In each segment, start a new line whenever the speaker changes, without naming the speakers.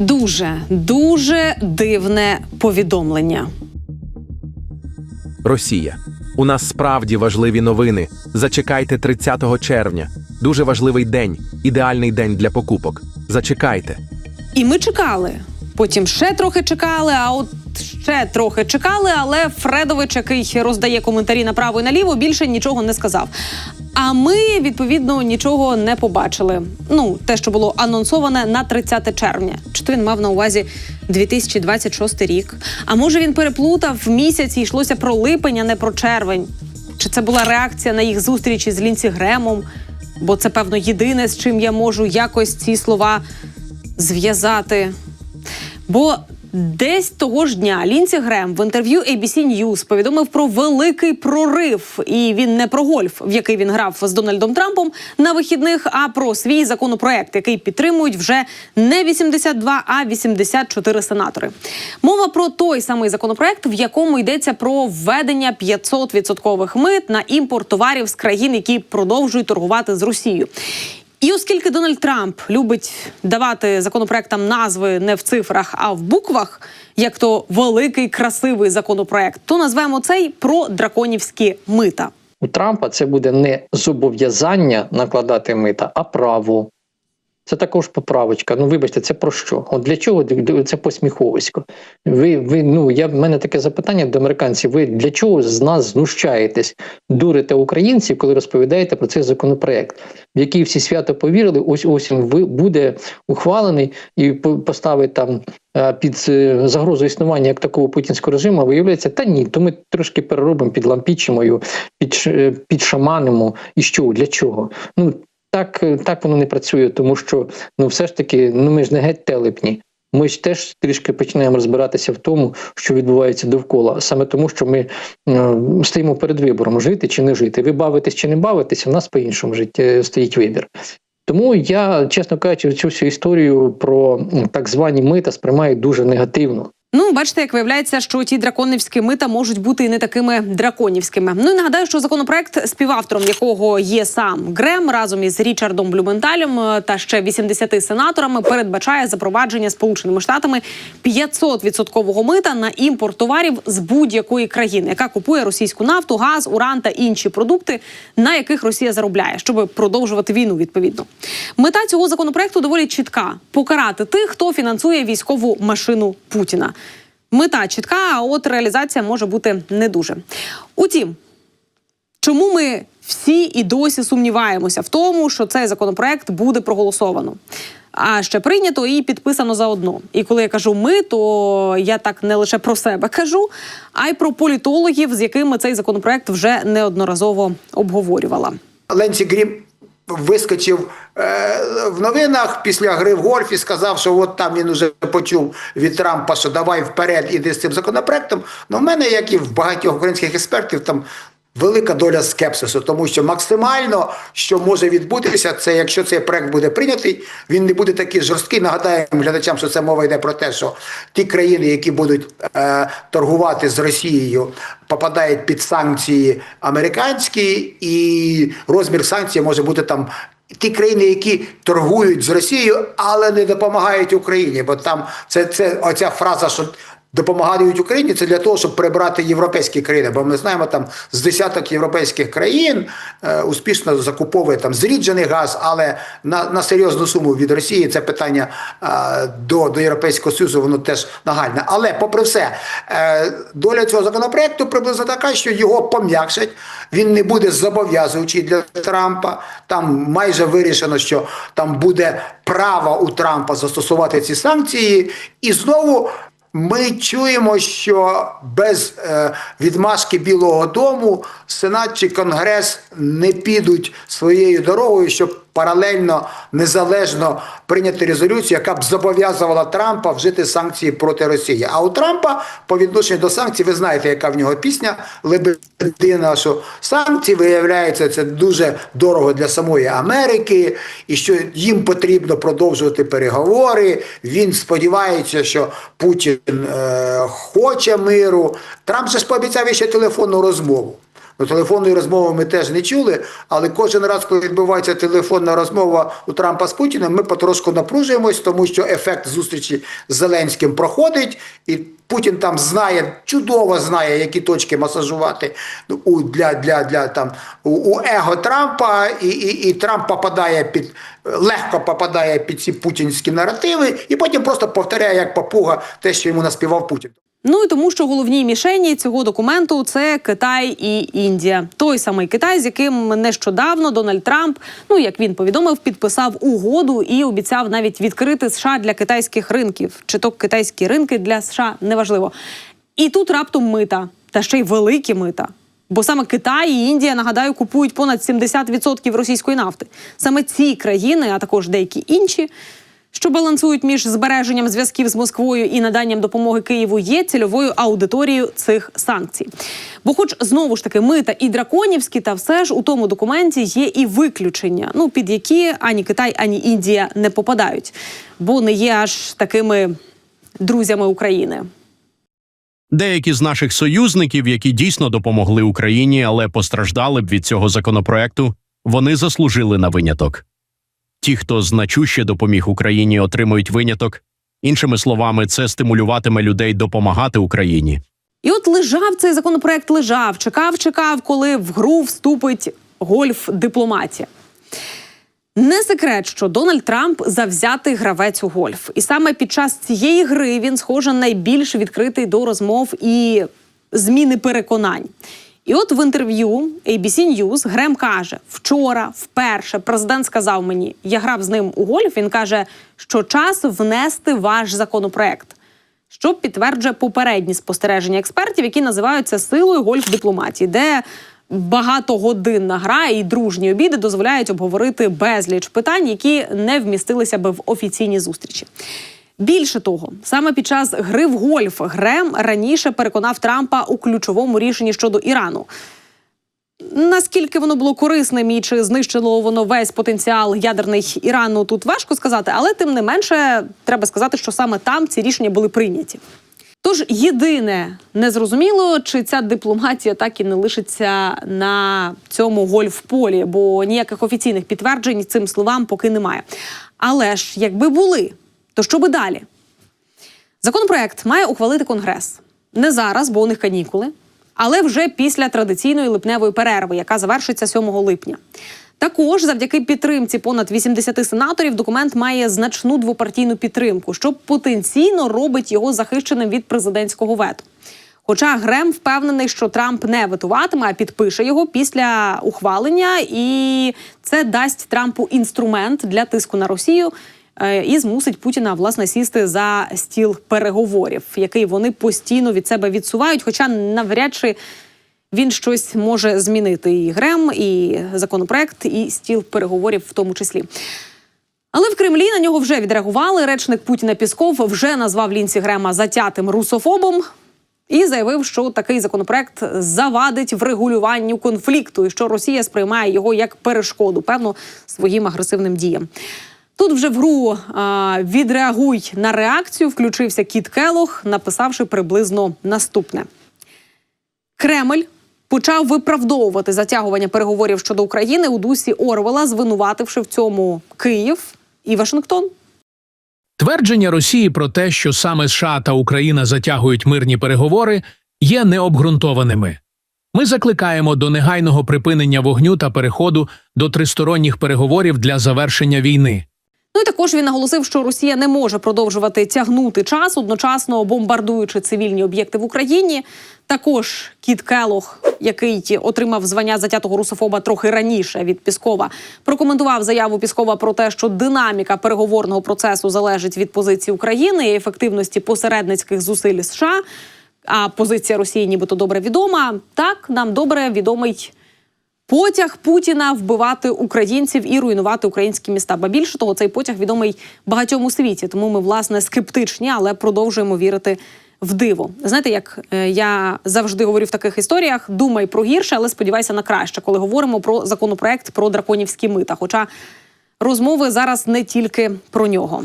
Дуже дуже дивне повідомлення.
Росія. У нас справді важливі новини. Зачекайте 30 червня. Дуже важливий день, ідеальний день для покупок. Зачекайте.
І ми чекали. Потім ще трохи чекали, а от ще трохи чекали, але Фредович, який роздає коментарі направо і наліво, більше нічого не сказав. А ми відповідно нічого не побачили. Ну, те, що було анонсоване на 30 червня. Чи то він мав на увазі 2026 рік? А може він переплутав в місяці і йшлося про липень, а не про червень? Чи це була реакція на їх зустріч із Лінсі Гремом? Бо це, певно, єдине, з чим я можу якось ці слова зв'язати. Бо десь того ж дня Лінсі Грем в інтерв'ю ABC News повідомив про великий прорив. І він не про гольф, в який він грав з Дональдом Трампом на вихідних, а про свій законопроект, який підтримують вже не 82, а 84 сенатори. Мова про той самий законопроект, в якому йдеться про введення 500 відсоткових мит на імпорт товарів з країн, які продовжують торгувати з Росією. І оскільки Дональд Трамп любить давати законопроектам назви не в цифрах, а в буквах, як то великий красивий законопроект, то назвемо цей про драконівські мита.
У Трампа це буде не зобов'язання накладати мита, а право. Це також поправочка. Ну, вибачте, це про що? От для чого це посміховисько? Ви, ви, ну, я, в мене таке запитання до американців. Ви для чого з нас знущаєтесь, дурите українців, коли розповідаєте про цей законопроект, в який всі свято повірили, ось ось він буде ухвалений і по- поставить там е, під е, загрозу існування як такого путінського режиму, виявляється, та ні, то ми трошки переробимо, підлампічимо його, під, ш- підшаманимо. І що? Для чого? Ну так, е, так воно не працює, тому що ну все ж таки, ну ми ж не геть телепні. Ми ж теж трішки починаємо розбиратися в тому, що відбувається довкола, саме тому, що ми е, стоїмо перед вибором: жити чи не жити. Ви бавитесь чи не бавитесь, у нас по-іншому житті стоїть вибір. Тому я, чесно кажучи, цю всю історію про так звані мита сприймаю дуже негативно.
Ну, бачите, як виявляється, що ті драконівські мита можуть бути і не такими драконівськими. Ну і нагадаю, що законопроект, співавтором якого є сам Грем разом із Річардом Блюменталем е, та ще 80 сенаторами, передбачає запровадження сполученими штатами 500 відсоткового мита на імпорт товарів з будь-якої країни, яка купує російську нафту, газ, уран та інші продукти, на яких Росія заробляє, щоб продовжувати війну. Відповідно, мета цього законопроекту доволі чітка: покарати тих, хто фінансує військову машину Путіна. Мета чітка, а от реалізація може бути не дуже. Утім, чому ми всі і досі сумніваємося в тому, що цей законопроект буде проголосовано? А ще прийнято і підписано заодно. І коли я кажу ми, то я так не лише про себе кажу, а й про політологів, з якими цей законопроект вже неодноразово обговорювала.
Ленсі Грім вискочив е, в новинах після гри в гольф сказав, що от там він уже почув від Трампа, що давай вперед іди з цим законопроектом. Ну, в мене, як і в багатьох українських експертів, там велика доля скепсису, тому що максимально, що може відбутися, це якщо цей проект буде прийнятий, він не буде такий жорсткий. Нагадаємо глядачам, що це мова йде про те, що ті країни, які будуть е, торгувати з Росією, попадають під санкції американські, і розмір санкцій може бути там. Ті країни, які торгують з Росією, але не допомагають Україні, бо там це, це оця фраза, що допомагають Україні, це для того, щоб прибрати європейські країни. Бо ми знаємо, там з десяток європейських країн е, успішно закуповує там зріджений газ, але на, на серйозну суму від Росії це питання е, до, до Європейського Союзу, воно теж нагальне. Але, попри все, е, доля цього законопроекту приблизно така, що його пом'якшать. Він не буде зобов'язуючий для Трампа. Там майже вирішено, що там буде право у Трампа застосувати ці санкції, і знову. Ми чуємо, що без е, відмашки Білого Дому Сенат чи Конгрес не підуть своєю дорогою, щоб паралельно незалежно прийняти резолюцію, яка б зобов'язувала Трампа вжити санкції проти Росії. А у Трампа по відношенню до санкцій, ви знаєте, яка в нього пісня Лебедина, що санкції виявляється це дуже дорого для самої Америки, і що їм потрібно продовжувати переговори. Він сподівається, що Путін е, хоче миру. Трамп же ж пообіцяв ще телефонну розмову. Ну, телефонної розмови ми теж не чули, але кожен раз, коли відбувається телефонна розмова у Трампа з Путіним, ми потрошку напружуємось, тому що ефект зустрічі з Зеленським проходить, і Путін там знає, чудово знає, які точки масажувати у, для, для, для там, у, у его Трампа, і, і, і Трамп попадає під легко попадає під ці путінські наративи, і потім просто повторяє як папуга те, що йому наспівав Путін.
Ну і тому, що головні мішені цього документу це Китай і Індія. Той самий Китай, з яким нещодавно Дональд Трамп, ну як він повідомив, підписав угоду і обіцяв навіть відкрити США для китайських ринків. Чи то китайські ринки для США неважливо. І тут раптом мита, та ще й великі мита. Бо саме Китай і Індія, нагадаю, купують понад 70% російської нафти. Саме ці країни, а також деякі інші, що балансують між збереженням зв'язків з Москвою і наданням допомоги Києву, є цільовою аудиторією цих санкцій. Бо, хоч знову ж таки, мита і драконівські, та все ж у тому документі є і виключення, ну під які ані Китай, ані Індія не попадають, бо не є аж такими друзями України.
Деякі з наших союзників, які дійсно допомогли Україні, але постраждали б від цього законопроекту, вони заслужили на виняток. Ті, хто значуще допоміг Україні, отримують виняток. Іншими словами, це стимулюватиме людей допомагати Україні.
І от лежав цей законопроект, лежав, чекав, чекав, коли в гру вступить гольф дипломатія. Не секрет, що Дональд Трамп завзятий гравець у гольф, і саме під час цієї гри він, схоже, найбільш відкритий до розмов і зміни переконань. І от в інтерв'ю ABC News Грем каже: вчора, вперше, президент сказав мені, я грав з ним у гольф. Він каже, що час внести ваш законопроект що підтверджує попередні спостереження експертів, які називаються силою гольф-дипломатії, де багатогодинна гра і дружні обіди дозволяють обговорити безліч питань, які не вмістилися би в офіційні зустрічі. Більше того, саме під час гри в гольф Грем раніше переконав Трампа у ключовому рішенні щодо Ірану. Наскільки воно було корисним і чи знищило воно весь потенціал ядерний Ірану, тут важко сказати, але тим не менше треба сказати, що саме там ці рішення були прийняті. Тож єдине незрозуміло, чи ця дипломатія так і не лишиться на цьому гольф-полі, бо ніяких офіційних підтверджень цим словам поки немає. Але ж якби були, то що би далі? Законопроект має ухвалити Конгрес не зараз, бо у них канікули, але вже після традиційної липневої перерви, яка завершиться 7 липня. Також завдяки підтримці понад 80 сенаторів документ має значну двопартійну підтримку, що потенційно робить його захищеним від президентського вето. Хоча Грем впевнений, що Трамп не ветуватиме, а підпише його після ухвалення, і це дасть Трампу інструмент для тиску на Росію і змусить Путіна власне сісти за стіл переговорів, який вони постійно від себе відсувають, хоча навряд чи він щось може змінити і Грем, і законопроект, і стіл переговорів в тому числі. Але в Кремлі на нього вже відреагували. Речник Путіна Пісков вже назвав Лінсі Грема затятим русофобом і заявив, що такий законопроект завадить врегулюванню конфлікту, і що Росія сприймає його як перешкоду, певно, своїм агресивним діям. Тут вже в гру а, відреагуй на реакцію. Включився Кіт Келох, написавши приблизно наступне. Кремль почав виправдовувати затягування переговорів щодо України у дусі Орвела, звинувативши в цьому Київ і Вашингтон.
Твердження Росії про те, що саме США та Україна затягують мирні переговори, є необґрунтованими. Ми закликаємо до негайного припинення вогню та переходу до тристоронніх переговорів для завершення війни.
Ну і також він наголосив, що Росія не може продовжувати тягнути час, одночасно бомбардуючи цивільні об'єкти в Україні. Також Кіт Келох, який отримав звання затятого русофоба трохи раніше від Піскова, прокоментував заяву Піскова про те, що динаміка переговорного процесу залежить від позиції України і ефективності посередницьких зусиль США. А позиція Росії, нібито добре відома. Так нам добре відомий потяг Путіна вбивати українців і руйнувати українські міста. Ба більше того, цей потяг відомий багатьом у світі. Тому ми власне скептичні, але продовжуємо вірити в диво. Знаєте, як е, я завжди говорю в таких історіях: думай про гірше, але сподівайся на краще, коли говоримо про законопроект про драконівські мита. Хоча розмови зараз не тільки про нього.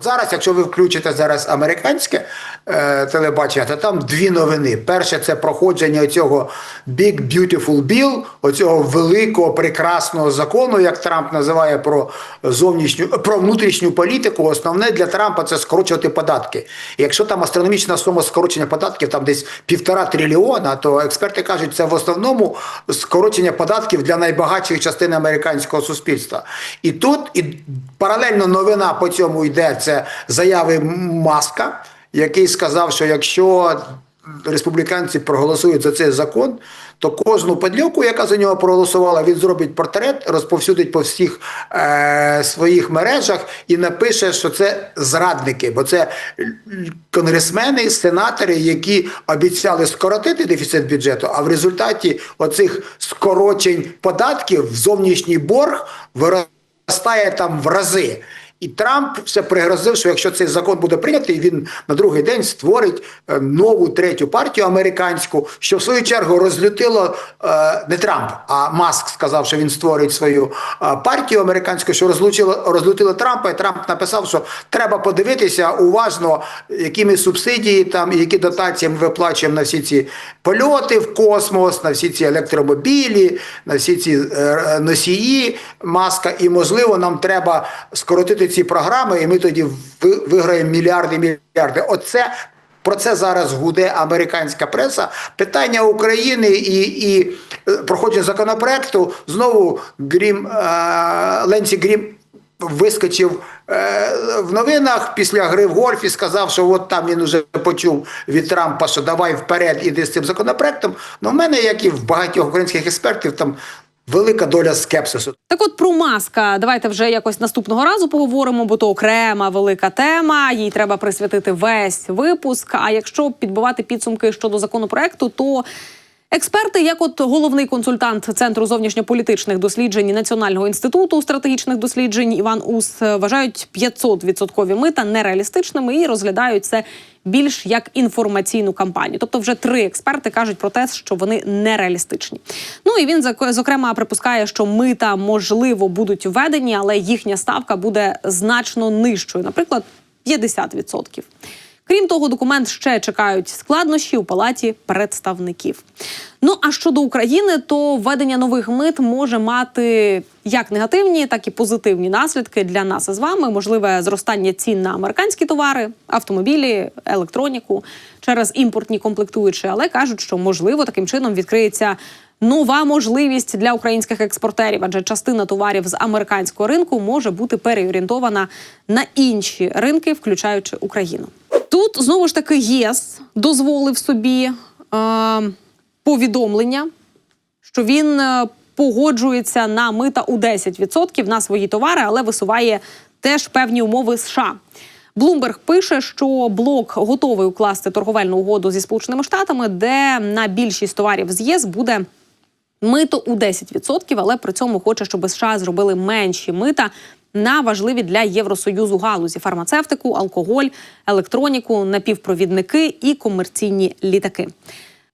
Зараз, якщо ви включите зараз американське е, телебачення, то там дві новини. Перше, це проходження цього Big Beautiful Bill, оцього великого прекрасного закону, як Трамп називає про зовнішню про внутрішню політику. Основне для Трампа це скорочувати податки. Якщо там астрономічна сума скорочення податків, там десь півтора трильйона, то експерти кажуть, це в основному скорочення податків для найбагатших частин американського суспільства. І тут і паралельно новина по цьому йде це заяви Маска, який сказав, що якщо республіканці проголосують за цей закон, то кожну падлюку, яка за нього проголосувала, він зробить портрет, розповсюдить по всіх е, своїх мережах і напише, що це зрадники, бо це конгресмени, сенатори, які обіцяли скоротити дефіцит бюджету, а в результаті оцих скорочень податків зовнішній борг виростає там в рази. І Трамп все пригрозив, що якщо цей закон буде прийнятий, він на другий день створить е, нову третю партію американську, що в свою чергу розлютило е, не Трамп, а Маск сказав, що він створить свою е, партію американську, що розлучило розлютило Трампа. І Трамп написав, що треба подивитися уважно, якими субсидії там і які дотації ми виплачуємо на всі ці польоти в космос, на всі ці електромобілі, на всі ці носії маска. І можливо, нам треба скоротити ці програми, і ми тоді виграємо мільярди мільярди. Оце про це зараз гуде американська преса. Питання України і, і е, проходження законопроекту знову Грім е, Ленсі Грім. Вискочив е, в новинах після гри в гольф і сказав, що от там він уже почув від Трампа, що давай вперед іди з цим законопроектом. Ну, в мене, як і в багатьох українських експертів, там велика доля скепсису.
Так, от про маска, давайте вже якось наступного разу поговоримо, бо то окрема велика тема. Їй треба присвятити весь випуск. А якщо підбивати підсумки щодо законопроекту, то експерти, як от головний консультант центру зовнішньополітичних досліджень Національного інституту стратегічних досліджень Іван Ус вважають 500 відсоткові мита нереалістичними і розглядають це більш як інформаційну кампанію. Тобто, вже три експерти кажуть про те, що вони нереалістичні. Ну і він зокрема припускає, що мита можливо будуть введені, але їхня ставка буде значно нижчою, наприклад, 50%. Крім того, документ ще чекають складнощі у палаті представників. Ну а щодо України, то введення нових мит може мати як негативні, так і позитивні наслідки для нас із вами. Можливе зростання цін на американські товари, автомобілі, електроніку через імпортні комплектуючі, але кажуть, що можливо таким чином відкриється нова можливість для українських експортерів, адже частина товарів з американського ринку може бути переорієнтована на інші ринки, включаючи Україну. Тут знову ж таки ЄС дозволив собі е, повідомлення, що він е, погоджується на мита у 10% на свої товари, але висуває теж певні умови США. Блумберг пише, що блок готовий укласти торговельну угоду зі Сполученими Штатами, де на більшість товарів з ЄС буде мито у 10%, але при цьому хоче, щоб США зробили менші мита на важливі для Євросоюзу галузі фармацевтику, алкоголь, електроніку, напівпровідники і комерційні літаки.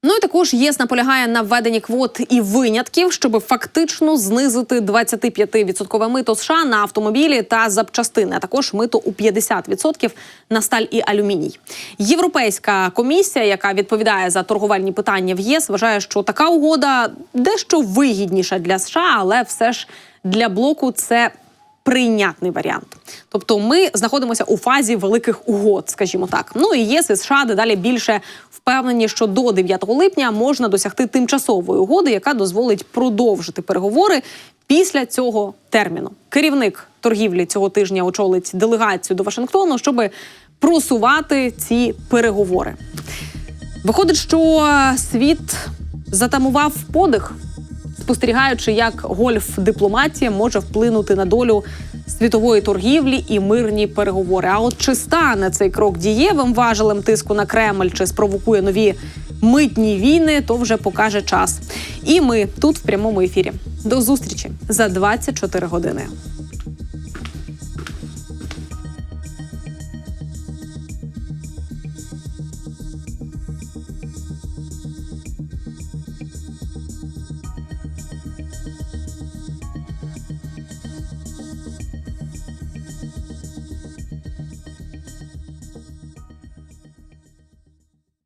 Ну і також ЄС наполягає на введенні квот і винятків, щоб фактично знизити 25% мито США на автомобілі та запчастини, а також мито у 50% на сталь і алюміній. Європейська комісія, яка відповідає за торговельні питання в ЄС, вважає, що така угода дещо вигідніша для США, але все ж для блоку це прийнятний варіант. Тобто ми знаходимося у фазі великих угод, скажімо так. Ну і ЄС і США дедалі більше впевнені, що до 9 липня можна досягти тимчасової угоди, яка дозволить продовжити переговори після цього терміну. Керівник торгівлі цього тижня очолить делегацію до Вашингтону, щоб просувати ці переговори. Виходить, що світ затамував подих спостерігаючи, як гольф-дипломатія може вплинути на долю світової торгівлі і мирні переговори. А от чи стане цей крок дієвим важелем тиску на Кремль, чи спровокує нові митні війни, то вже покаже час. І ми тут в прямому ефірі. До зустрічі за 24 години.